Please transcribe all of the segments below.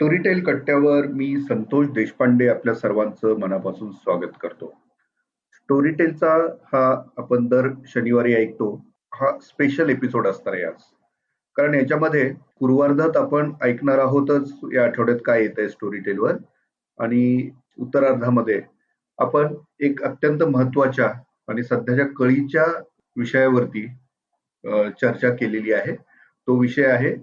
Storytel कट्ट्यावर मी संतोष देशपांडे आपल्या सर्वांचं मनापासून स्वागत करतो. स्टोरीटेलचा हा आपण दर शनिवारी ऐकतो. हा स्पेशल एपिसोड असणार आहे आज. कारण याच्यामध्ये पूर्वार्धात आपण ऐकणार आहोतच या आठवड्यात काय येत आहे स्टोरीटेलवर आणि उत्तरार्धामध्ये आपण एक अत्यंत महत्त्वाच्या आणि सध्याच्या कळीच्या विषयावरती चर्चा केलेली आहे. तो विषय आहे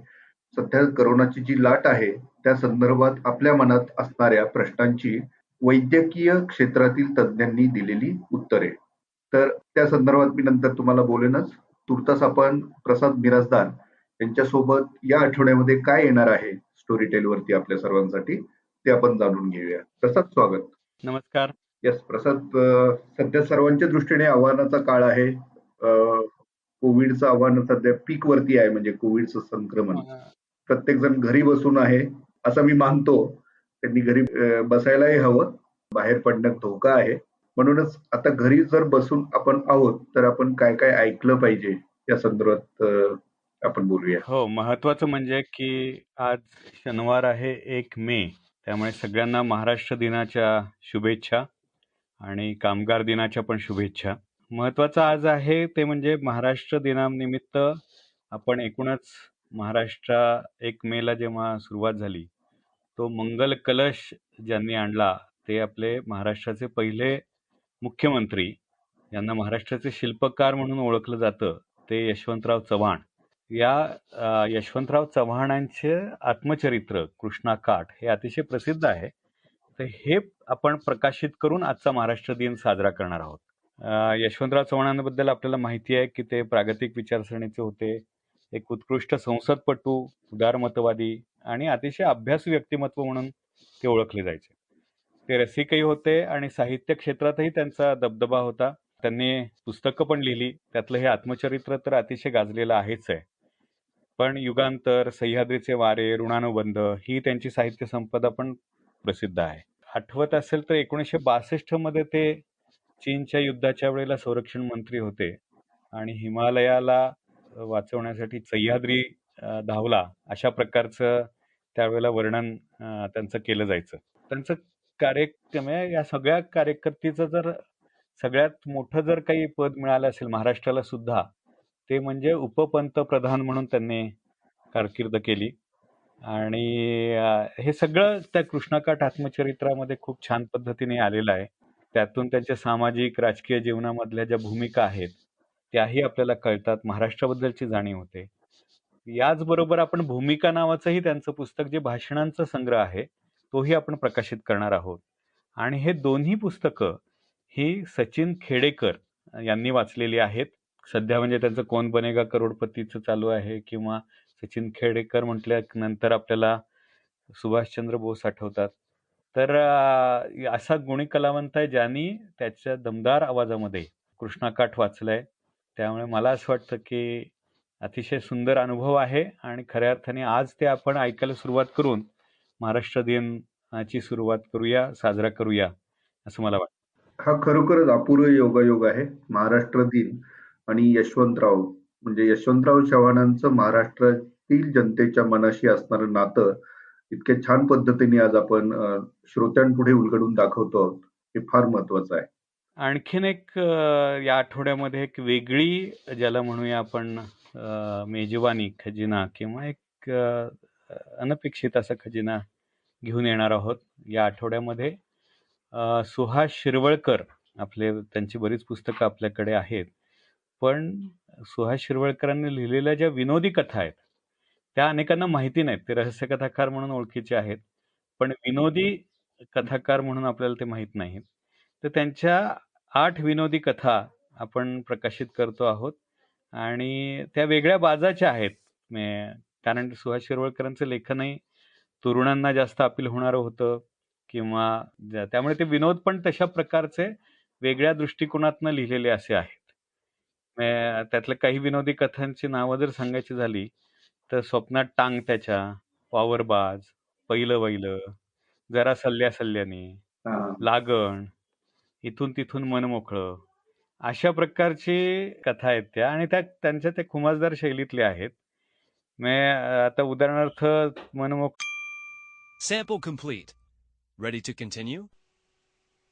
सध्या करोनाची जी लाट आहे त्या संदर्भात आपल्या मनात असणाऱ्या प्रश्नांची वैद्यकीय क्षेत्रातील तज्ज्ञांनी दिलेली उत्तरे. तर त्या संदर्भात मी नंतर तुम्हाला बोलेनच. तुर्तास आपण प्रसाद मिराजदार यांच्यासोबत या आठवड्यामध्ये काय येणार आहे स्टोरी टेल वरती आपल्या सर्वांसाठी ते आपण जाणून घेऊया. प्रसाद स्वागत. नमस्कार. येस प्रसाद सध्या सर्वांच्या दृष्टीने आव्हानाचा काळ आहे. कोविडचं आव्हान सध्या पीक वरती आहे म्हणजे कोविडचं संक्रमण. प्रत्येक जण घरी बसून आहे असं मी मानतो. त्यांनी घरी बसायलाही हवं. बाहेर पडण्यात धोका आहे. म्हणूनच आता घरी जर बसून आपण आहोत तर आपण काय काय ऐकलं पाहिजे? या संदर्भात आपण बोलूया. हो महत्वाचं म्हणजे की आज शनिवार आहे एक मे. त्यामुळे सगळ्यांना महाराष्ट्र दिनाच्या शुभेच्छा आणि कामगार दिनाच्या पण शुभेच्छा. महत्वाचं आज आहे ते म्हणजे महाराष्ट्र दिनानिमित्त आपण एकूणच महाराष्ट्र एक मेला जेव्हा सुरुवात झाली तो मंगल कलश ज्यांनी आणला ते आपले महाराष्ट्राचे पहिले मुख्यमंत्री यांना महाराष्ट्राचे शिल्पकार म्हणून ओळखलं जातं ते यशवंतराव चव्हाण. या यशवंतराव चव्हाणांचे आत्मचरित्र कृष्णा काठ हे अतिशय प्रसिद्ध आहे. तर हे आपण प्रकाशित करून आजचा महाराष्ट्र दिन साजरा करणार आहोत. यशवंतराव चव्हाणांबद्दल आपल्याला माहिती आहे की ते प्रागतिक विचारसरणीचे होते. एक उत्कृष्ट संसदपटू उदारमतवादी आणि अतिशय अभ्यासू व्यक्तिमत्व म्हणून ते ओळखले जायचे. ते रसिकही होते आणि साहित्य क्षेत्रातही त्यांचा दबदबा होता. त्यांनी पुस्तकं पण लिहिली. त्यातलं हे आत्मचरित्र तर अतिशय गाजलेलं आहेच आहे. पण युगांतर सह्याद्रीचे वारे ऋणानुबंध ही त्यांची साहित्य संपदा पण प्रसिद्ध आहे. आठवत असेल तर एकोणीसशे बासष्टमध्ये ते चीनच्या युद्धाच्या वेळेला संरक्षण मंत्री होते आणि हिमालयाला वाचवण्यासाठी सह्याद्री धावला अशा प्रकारचं त्यावेळेला वर्णन त्यांचं केलं जायचं. त्यांचं कार्यक्रम या सगळ्या कार्यकर्तीचं जर सगळ्यात मोठं जर काही पद मिळालं असेल महाराष्ट्राला सुद्धा ते म्हणजे उपपंतप्रधान म्हणून त्यांनी कारकीर्द केली. आणि हे सगळं त्या कृष्णाकाठ आत्मचरित्रामध्ये खूप छान पद्धतीने आलेलं आहे. त्यातून त्यांच्या सामाजिक राजकीय जीवनामधल्या ज्या भूमिका आहेत त्याही आपल्याला कळतात. महाराष्ट्राबद्दलची जाणीव होते. याचबरोबर आपण भूमिका नावाचंही त्यांचं पुस्तक जे भाषणांचा संग्रह आहे तोही आपण प्रकाशित करणार आहोत. आणि हे दोन्ही पुस्तकं ही सचिन खेडेकर यांनी वाचलेली आहेत. सध्या म्हणजे त्यांचं कोण बनेगा करोडपतीचं चालू आहे किंवा सचिन खेडेकर म्हटल्यानंतर आपल्याला सुभाषचंद्र बोस आठवतात. तर असा गुणी कलावंत आहे ज्यांनी त्याच्या दमदार आवाजामध्ये कृष्णाकाठ वाचलाय. त्यामुळे मला असं वाटतं की अतिशय सुंदर अनुभव आहे आणि खऱ्या अर्थाने आज ते आपण ऐकायला सुरुवात करून महाराष्ट्र दिनाची सुरुवात करूया साजरा करूया असं मला वाटतं. हा खरोखरच अपूर्व योगायोग आहे. महाराष्ट्र दिन आणि यशवंतराव म्हणजे यशवंतराव चव्हाणांचं महाराष्ट्रातील जनतेच्या मनाशी असणारं नातं इतक्या छान पद्धतीने आज आपण श्रोत्यांपुढे उलगडून दाखवतो आहोत. हे फार महत्वाचं आहे. आणखीन एक या आठवड्यामध्ये एक वेगळी ज्याला म्हणूया आपण मेजवानी खजिना किंवा एक अनपेक्षित असा खजिना घेऊन येणार आहोत. या आठवड्यामध्ये सुहास शिरवळकर आपले त्यांची बरीच पुस्तकं आपल्याकडे आहेत. पण सुहास शिरवळकरांनी लिहिलेल्या ज्या विनोदी कथा आहेत त्या अनेकांना माहिती नाहीत. ते रहस्य कथाकार म्हणून ओळखीचे आहेत. पण विनोदी कथाकार म्हणून आपल्याला ते माहीत नाहीत. तर त्यांच्या आठ विनोदी कथा आपण प्रकाशित करतो आहोत. आणि त्या वेगळ्या बाजाच्या आहेत. कारण सुहास शिरवळकरांचं लेखनही तरुणांना जास्त अपील होणारं होतं. किंवा त्यामुळे ते विनोद पण तशा प्रकारचे वेगळ्या दृष्टिकोनातनं लिहिलेले असे आहेत. त्यातल्या काही विनोदी कथांची नावं जर सांगायची झाली तर स्वप्नात टांग त्याच्या वावरबाज पहिलं वैलं जरा सल्ल्या सल्ल्याने लागण इथून तिथून मन मोकळं. अशा प्रकारची कथा आहेत त्या आणि त्या त्यांच्या त्या खुमासदार शैलीतल्या आहेत. आता उदाहरणार्थ मनमोक sample complete ready to continue